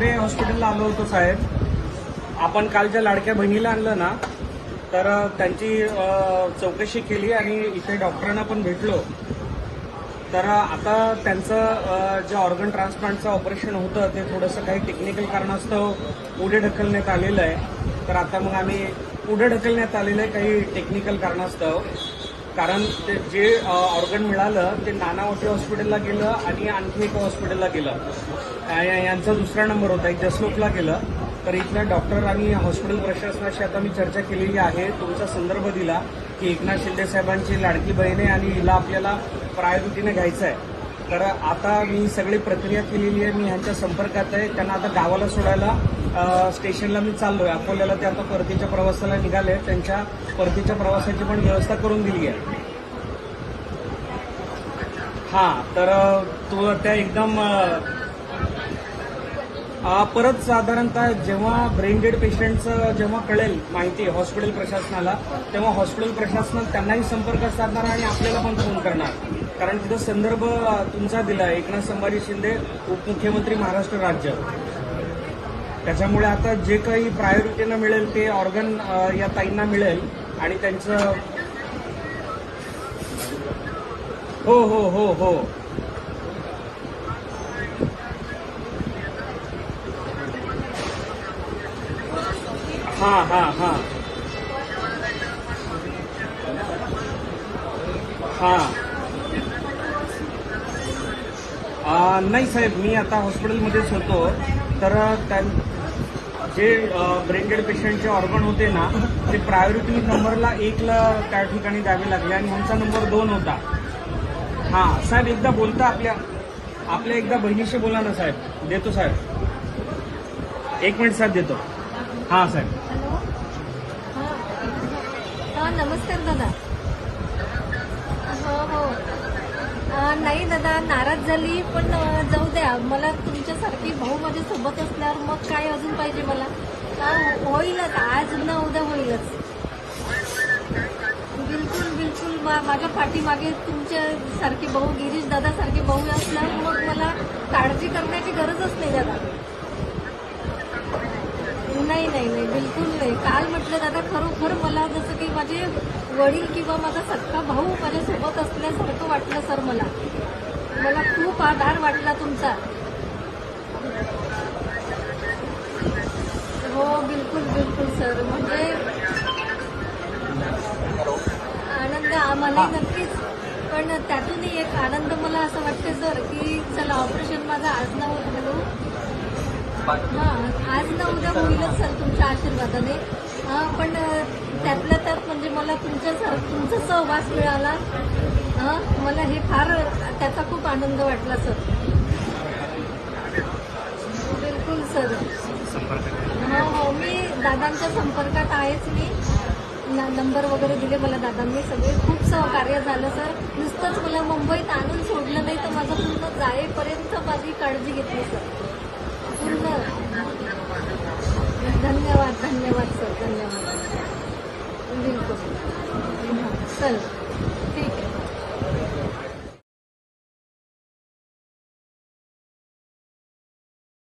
ते हॉस्पिटलला आलो होतो साहेब. आपण काल ज्या लाडक्या बहिणीला आणलं ना तर त्यांची चौकशी केली आणि इथे डॉक्टरांना पण भेटलो. तर आता त्यांचं जे ऑर्गन ट्रान्सप्लांटचं ऑपरेशन होतं ते थोडंसं काही टेक्निकल कारणास्तव पुढे ढकलण्यात आलेलं आहे. तर आता मग आम्ही पुढे ढकलण्यात आलेलं आहे काही टेक्निकल कारणास्तव. कारण ते जे ऑर्गन मिळालं ते नानावटी हॉस्पिटलला गेलं आणि आणखी एका हॉस्पिटलला गेलं. यांचा दुसरा नंबर होता एक जसलोकला गेलं. तर इथल्या डॉक्टर आणि हॉस्पिटल प्रशासनाशी आता मी चर्चा केलेली आहे. तुमचा संदर्भ दिला की एकनाथ शिंदे साहेबांची लाडकी बहीण आहे आणि हिला आपल्याला प्रायोरिटीने घ्यायचं आहे. तर आता मी सगळी प्रक्रिया केलेली आहे मी ह्यांच्या संपर्कात आहे त्यांना आता गावाला सोडायला स्टेशनला मी चाललोय. अकोल्याला ते आता परतीच्या प्रवासाला निघाले त्यांच्या परतीच्या प्रवासाची पण व्यवस्था करून दिली आहे. हा तर तो त्या एकदम परत साधारणतः जेव्हा ब्रेन डेड पेशंटचं जेव्हा कळेल माहिती हॉस्पिटल प्रशासनाला तेव्हा हॉस्पिटल प्रशासन त्यांनाही संपर्क साधणार आणि आपल्याला पण फोन करणार. कारण तिथं संदर्भ तुमचा दिला एकनाथ संभाजी शिंदे उपमुख्यमंत्री महाराष्ट्र राज्य. त्याच्यामुळे आता जे काही प्रायोरिटीनं मिळेल ते ऑर्गन या ताईंना मिळेल आणि त्यांचं हो हो हो हो. हा हा हा. हा. नाही साहेब मी आता हॉस्पिटलमध्येच होतो. तर त्यां जे ब्रेंडेड पेशंटचे ऑर्गन होते ना ते प्रायोरिटी नंबरला एकला त्या ठिकाणी द्यावे लागले आणि ह्यांचा नंबर दोन होता. हां साहेब एकदा बोलता आपल्या आपल्या एकदा बहिणीशी बोला ना साहेब. देतो साहेब. एक मिनिट साहेब देतो. हां साहेब. हां हां नमस्कार दादा. नाही दादा नाराज झाली पण जाऊ द्या. मला तुमच्यासारखी भाऊ माझ्या सोबत असल्यावर मग काय अजून पाहिजे मला? होईलच. आज न उद्या होईलच. बिलकुल बिलकुल. माझ्या पाठीमागे तुमच्या सारखे भाऊ गिरीश दादा सारखे भाऊ असल्यावर मग मला काळजी करण्याची गरजच नाही दादा. नाही नाही नाही. बिलकुल नाही. काल म्हटलं दादा खरोखर मला जसं की माझे वडील किंवा माझा सख्खा भाऊ माझ्यासोबत असल्यासारखं वाटलं सर मला. खूप आधार वाटला तुमचा? हो बिलकुल बिलकुल सर. म्हणजे आनंद आम्हाला नक्कीच पण त्यातूनही एक आनंद मला असं वाटतं सर की चला ऑपरेशन माझं आज ना होत हा आज ना उद्या होईलच सर तुमच्या आशीर्वादाने. हा पण त्यातल्या त्यात म्हणजे मला तुमच्या सर तुमचा सहवास मिळाला. मला हे फार त्याचा खूप आनंद वाटला सर. बिलकुल सर. हो हो मी दादांच्या संपर्कात आहेच मी. नंबर वगैरे दिले मला दादांनी सगळे. खूप सहकार्य झालं सर. नुसतंच मला मुंबईत आणून सोडलं नाही तर माझं पूर्ण जायपर्यंत माझी काळजी घेतली सर. पूर्ण. धन्यवाद धन्यवाद सर. धन्यवाद. बिलकुल. चल